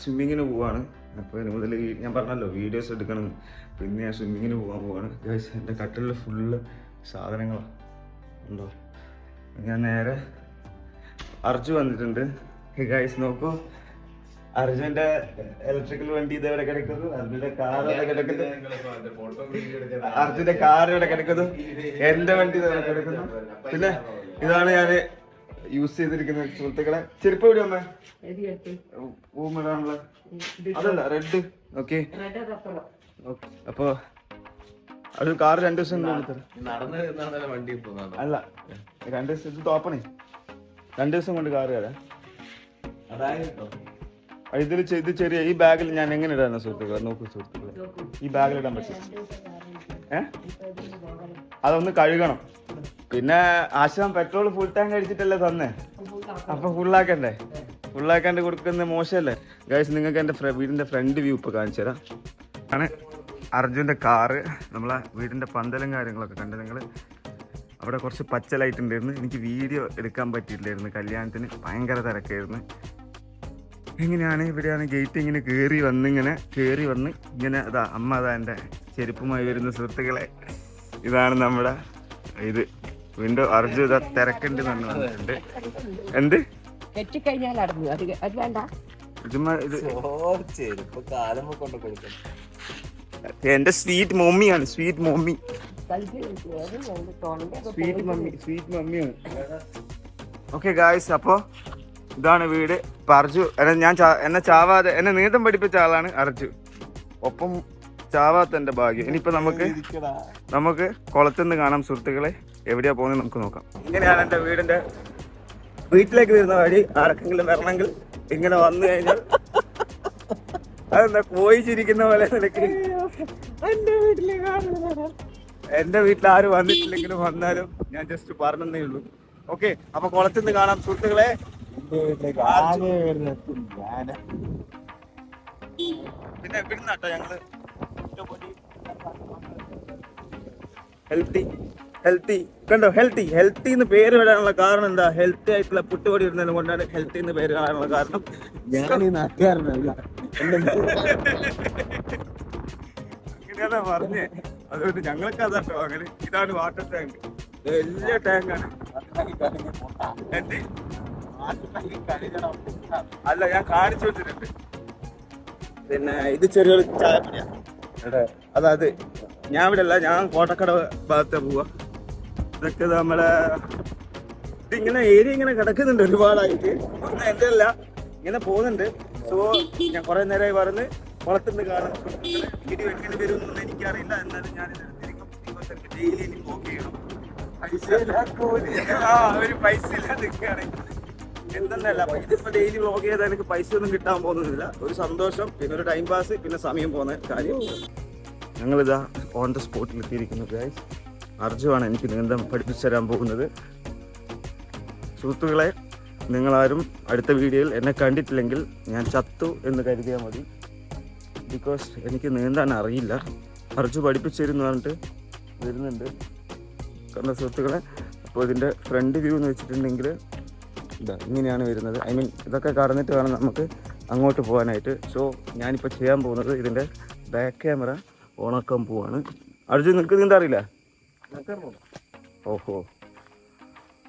സ്വിമ്മിങ്ങിന് പോവാണ്. അപ്പോൾ ഇനി മുതൽ ഞാൻ പറഞ്ഞല്ലോ വീഡിയോസ് എടുക്കണം. പിന്നെ ഞാൻ സ്വിമ്മിങ്ങിന് പോകാൻ പോവാണ്. ഗൈസ് എന്റെ കട്ടിലിൽ ഫുള്ള് സാധനങ്ങളാണ് ഉണ്ടോ? ഞാൻ നേരെ അർജു വന്നിട്ടുണ്ട്. ഗൈസ് നോക്കൂ. അർജുന്റെ ഇലക്ട്രിക്കൽ വണ്ടി ഇതെവിടെ കിടക്കുന്നു. അർജുന്റെ കാർ ഇവിടെ കിടക്കുന്നു. അർജുന്റെ കാർ ഇവിടെ കിടക്കുന്നു. എന്റെ വണ്ടി ഇതെവിടെ കിടക്കുന്നു. പിന്നെ ഇതാണ് ഞാൻ യൂസ് ചെയ്തിരിക്കുന്ന സുഹൃത്തുക്കളെ ചെരുപ്പ് എവിടെ വന്നേ? പൂമിടാനുള്ള അതല്ല റെഡ് ഓക്കെ അപ്പൊ അത് കാർ രണ്ടു ദിവസം അല്ല രണ്ടു ദിവസം ഇത് തോപ്പണേ രണ്ടു ദിവസം കൊണ്ട് കാർ അതായത് ഇതിൽ ഇത് ചെറിയ ഈ ബാഗിൽ ഞാൻ എങ്ങനെ ഇടാന സുഹൃത്തുക്കളെ? നോക്കൂ സുഹൃത്തുക്കളെ. ഈ ബാഗിൽ ഇടാൻ പറ്റും. ഏ? അതൊന്ന് കഴുകണം. പിന്നെ ആശാൻ പെട്രോൾ ഫുൾ ടാങ്ക് അടിച്ചിട്ടല്ലേ തന്നെ? അപ്പൊ ഫുള്ളാക്കണ്ടേ ഫുള്ളാക്കാണ്ട് കൊടുക്കുന്ന മോശമല്ലേ ഗൈസ് നിങ്ങൾക്ക് എന്റെ വീടിന്റെ ഫ്രണ്ട് വ്യൂ ഇപ്പൊ കാണിച്ചു തരാം. ആണ് കാറ് നമ്മളെ വീടിന്റെ പന്തലും കാര്യങ്ങളൊക്കെ കണ്ട് നിങ്ങൾ അവിടെ കുറച്ച് പച്ച ലൈറ്റ് ഉണ്ടായിരുന്നു എനിക്ക് വീഡിയോ എടുക്കാൻ പറ്റിയിട്ടില്ലായിരുന്നു. കല്യാണത്തിന് ഭയങ്കര തിരക്കായിരുന്നു. എങ്ങനെയാണ്? ഇവിടെയാണ് ഗേറ്റ് ഇങ്ങനെ കയറി വന്ന് ഇങ്ങനെ കയറി വന്ന് ഇങ്ങനെ അതാ അമ്മ അതാ എന്റെ ചെരുപ്പുമായി വരുന്ന സുഹൃത്തുക്കളെ. ഇതാണ് നമ്മുടെ ഇത്. വീണ്ടും അർജു ഇതാ തിരക്കുണ്ട് വന്നിട്ടുണ്ട് എന്ത്? കെട്ടിക്കഴിഞ്ഞാൽ അത് അത് വേണ്ട. എന്റെ sweet മമ്മിയാണ് sweet mummy. Sweet mummy sweet മമ്മിയാണ് okay guys അപ്പോ ഇതാണ് വീട്. ഇപ്പൊ അർജു എന്നെ ഞാൻ എന്നെ ചാവാതെ എന്നെ നീന്തം പഠിപ്പിച്ച ആളാണ് അർജു. ഒപ്പം ചാവാത്ത എന്റെ ഭാഗ്യം. ഇനിയിപ്പോ നമുക്ക് നമുക്ക് കുളത്തുനിന്ന് കാണാം സുഹൃത്തുക്കളെ. എവിടെയാ പോകുന്നത് നമുക്ക് നോക്കാം. ഇങ്ങനെയാണ് എന്റെ വീടിന്റെ വീട്ടിലേക്ക് വരുന്ന വഴി. ആർക്കെങ്കിലും വരണമെങ്കിൽ ഇങ്ങനെ വന്നു കഴിഞ്ഞാൽ അതെന്താ പോയി ചിരിക്കുന്ന പോലെ നിനക്ക്? എന്റെ എന്റെ വീട്ടിൽ ആരും വന്നിട്ടില്ലെങ്കിലും വന്നാലും ഞാൻ ജസ്റ്റ് പറഞ്ഞതേ ഉള്ളൂ. ഓക്കെ അപ്പൊ കുളത്തുനിന്ന് കാണാം സുഹൃത്തുക്കളെ. പിന്നെ ഇവിടുന്നാട്ടോ ഞങ്ങൾ ഹെൽത്തി ഹെൽത്തി കണ്ടോ? ഹെൽത്തി ഹെൽത്തി എന്ന് പേര് വരാനുള്ള കാരണം എന്താ? ഹെൽത്തി ആയിട്ടുള്ള പുട്ടുപൊടി ഇടുന്നതിന് കൊണ്ടാണ് ഹെൽത്തി എന്ന് പേര് കാണാനുള്ള കാരണം. ഞാൻ ഈ നാട്ടുകാരനല്ല അങ്ങനെയാ പറഞ്ഞേ. അതുകൊണ്ട് ഞങ്ങൾക്ക് അതാട്ടോ അങ്ങനെ ഇതാണ് വാട്ടർ ടാങ്ക് വലിയ ടാങ്കാണ് അല്ല ഞാൻ കാണിച്ചു വെച്ചിട്ടുണ്ട് പിന്നെ ഇത് ചെറിയൊരു ചായപ്പൊടിയാ. അതായത് ഞാൻ ഇവിടെ അല്ല ഞാൻ കോട്ടക്കട ഭാഗത്തെ പോവാ. ഇതൊക്കെ നമ്മളെ ഇതിങ്ങനെ ഏരിയ ഇങ്ങനെ കിടക്കുന്നുണ്ട് ഒരുപാടായിട്ട്. ഒന്നും എന്റെ അല്ല ഇങ്ങനെ പോകുന്നുണ്ട്. സോ ഞാൻ കുറെ നേരമായി പറഞ്ഞ് കുളത്തുനിന്ന് കാണാൻ വീഡിയോ വെക്കേണ്ടി വരും എന്നൊന്നും എനിക്കറിയില്ല. എന്നാലും ഞാൻ ഡെയിലി എനിക്ക് പോക്ക് ചെയ്യണം. ആ ഒരു പൈസ ഇല്ലാതെ നിൽക്കുകയാണ്. എന്തെന്നല്ല ഇതിപ്പോ ഡെയിലി വ്ലോഗ് ചെയ്താൽ എനിക്ക് പൈസ ഒന്നും കിട്ടാൻ പോകുന്നില്ല ഒരു സന്തോഷം പിന്നെ ഒരു ടൈം പാസ് പിന്നെ സമയം പോകുന്ന കാര്യം ഞങ്ങളിതാ ഓൺ ദ സ്പോട്ടിൽ എത്തിയിരിക്കുന്നു ഗൈസ് അർജുവാണ് എനിക്ക് നീന്തം പഠിപ്പിച്ചു തരാൻ പോകുന്നത്. സുഹൃത്തുക്കളെ നിങ്ങളാരും അടുത്ത വീഡിയോയിൽ എന്നെ കണ്ടിട്ടില്ലെങ്കിൽ ഞാൻ ചത്തു എന്ന് കരുതിയാൽ മതി. ബിക്കോസ് എനിക്ക് നീന്താൻ അറിയില്ല. അർജു പഠിപ്പിച്ചു തരുന്നു പറഞ്ഞിട്ട് വരുന്നുണ്ട്. കണ്ട സുഹൃത്തുക്കളെ? അപ്പോൾ ഇതിന്റെ ഫ്രണ്ട് വ്യൂ എന്ന് വെച്ചിട്ടുണ്ടെങ്കിൽ ഇതാ ഇങ്ങനെയാണ് വരുന്നത്. ഐ മീൻ ഇതൊക്കെ കടന്നിട്ട് വേണം നമുക്ക് അങ്ങോട്ട് പോകാനായിട്ട്. സോ ഞാനിപ്പോൾ ചെയ്യാൻ പോകുന്നത് ഇതിന്റെ ബാക്ക് ക്യാമറ ഓണാക്കാൻ പോവാണ്. അർജുൻ നിങ്ങൾക്ക് നീന്താ അറിയില്ല? ഓഹോ.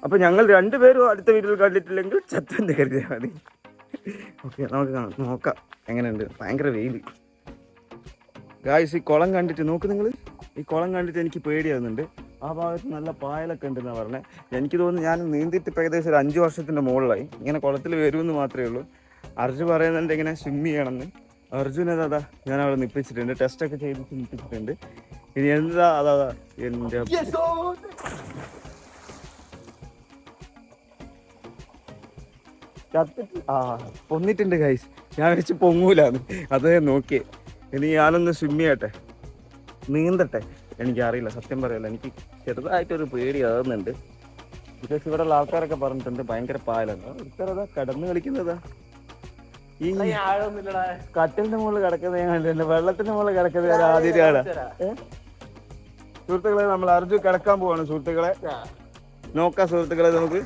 അപ്പോൾ ഞങ്ങൾ രണ്ടുപേരും അടുത്ത വീട്ടിൽ കണ്ടിട്ടില്ലെങ്കിൽ ചത്തന്റെ കരുതിയാൽ ഓക്കെ നമുക്ക് കാണാം. നോക്കാം. എങ്ങനെയുണ്ട്? ഭയങ്കര വെയിൽ ഗായ്സ് ഈ കുളം കണ്ടിട്ട് നോക്ക് നിങ്ങൾ ഈ കുളം കണ്ടിട്ട് എനിക്ക് പേടിയാകുന്നുണ്ട് ആ ഭാഗത്ത് നല്ല പായലൊക്കെ ഉണ്ടെന്നാണ് പറഞ്ഞത് എനിക്ക് തോന്നുന്നു ഞാൻ നീന്തിയിട്ട് ഏകദേശം ഒരു അഞ്ച് വർഷത്തിന്റെ മുകളിലായി. ഇങ്ങനെ കുളത്തിൽ വരുമെന്ന് മാത്രമേ ഉള്ളൂ. അർജുൻ പറയുന്നുണ്ട് ഇങ്ങനെ സ്വിമ്മ് ചെയ്യണമെന്ന്. അർജുൻ അതാ ഞാൻ അവിടെ നിപ്പിച്ചിട്ടുണ്ട്. ടെസ്റ്റൊക്കെ ചെയ്ത് നിപ്പിച്ചിട്ടുണ്ട്. ഇനി എന്താ അതാ എന്റെ ആ പൊന്നിട്ടുണ്ട് ഗൈസ് ഞാൻ വെച്ച് പൊങ്ങൂലാന്ന്. അത് നോക്കിയേ. ഇനി ഞാനൊന്ന് സ്വിം ചെയ്യട്ടെ. നീന്തട്ടെ. എനിക്കറിയില്ല സത്യം പറയല്ല. എനിക്ക് ചെറുതായിട്ടൊരു പേടിയാകുന്നുണ്ട് ബിക്കോസ് ഇവിടെ ഉള്ള ആൾക്കാരൊക്കെ പറഞ്ഞിട്ടുണ്ട് ഭയങ്കര പാലാണ്. ഇത്രതാ കടന്നു കളിക്കുന്നതാ. ഈ കട്ടിലിന്റെ മുകളിൽ കിടക്കുന്നത് ഞാൻ കണ്ടിട്ടുണ്ട് വെള്ളത്തിന്റെ മുകളിൽ കിടക്കുന്ന ഞാൻ ആദ്യമായിട്ടാണ്. സുഹൃത്തുക്കളെ നമ്മൾ അർജു കിടക്കാൻ പോവാണ് സുഹൃത്തുക്കളെ. നോക്കാം സുഹൃത്തുക്കളെ നമുക്ക്.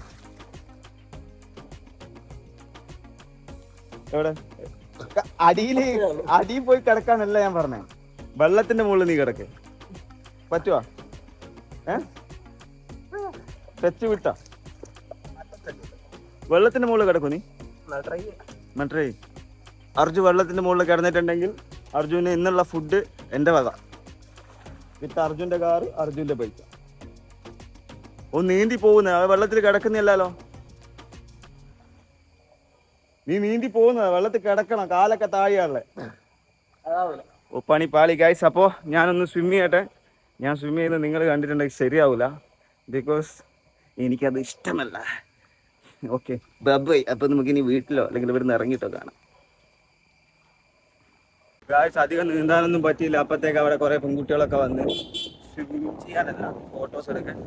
എവിടെ? അടിയിൽ അടിയിൽ പോയി കിടക്കാനല്ല ഞാൻ പറഞ്ഞേ. വെള്ളത്തിന്റെ മുകളിൽ നീ കിടക്ക്. പറ്റുവാ? ഏ? ടച്ച് വിട്ട. വെള്ളത്തിന്റെ മുകളിൽ കിടക്കും നീ. മറ്റേ അർജു വെള്ളത്തിന്റെ മുകളിൽ കിടന്നിട്ടുണ്ടെങ്കിൽ അർജുന് ഇന്നുള്ള ഫുഡ് എന്റെ വക. വിത്ത് അർജുന്റെ കാറ് അർജുന്റെ പൈസ ഓ നീന്തി പോകുന്ന. വെള്ളത്തിൽ കിടക്കുന്നില്ലല്ലോ. നീ നീന്തി പോകുന്ന. വെള്ളത്തിൽ കിടക്കണം. കാലൊക്കെ താഴെയാണല്ലേ. ഓ പണി പാളി. ഗൈസ് അപ്പോ ഞാനൊന്ന് സ്വിമ്മിങ് ചെയ്യട്ടെ. ഞാൻ സ്വിം ചെയ്യുന്നത് നിങ്ങൾ കണ്ടിട്ടുണ്ടെങ്കിൽ ശരിയാവില്ല ബിക്കോസ് എനിക്കത് ഇഷ്ടമല്ല. ഓക്കെ ബൈ അപ്പം നമുക്ക് ഇനി വീട്ടിലോ അല്ലെങ്കിൽ ഇവിടുന്ന് ഇറങ്ങിയിട്ടോ കാണാം. ഗായ്സ് അധികം നീന്താനൊന്നും പറ്റിയില്ല. അപ്പത്തേക്ക് അവിടെ കുറെ പെൺകുട്ടികളൊക്കെ വന്ന് സ്വിമ്മിങ് ചെയ്യാനല്ല ഫോട്ടോസ് എടുക്കാൻ.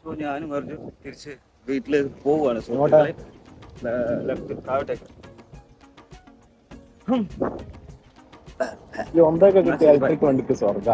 സോ ഞാനും പറഞ്ഞു തിരിച്ച് വീട്ടിൽ പോവുകയാണ് സുഹൃത്തുക്കളെ. ലെഫ്റ്റ് താഴോട്ടേക്ക്. കിട്ടിയ വേണ്ടിക്ക് സ്വർഗ